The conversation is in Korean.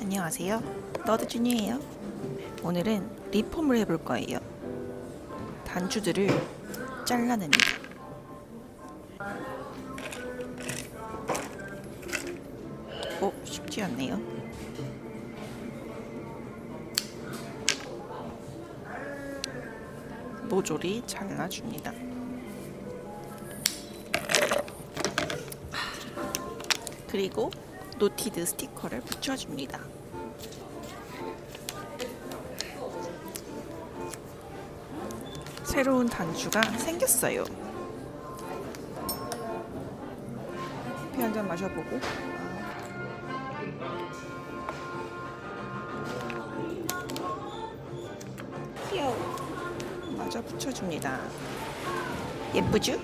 안녕하세요. 너드 준이에요. 오늘은 리폼을 해볼 거예요. 단추들을 잘라냅니다. 어, 쉽지 않네요. 모조리 잘라줍니다. 그리고 노티드 스티커를 붙여줍니다. 새로운 단추가 생겼어요. 커피 한 잔 마셔보고. 귀여워. 마저 붙여줍니다. 예쁘죠?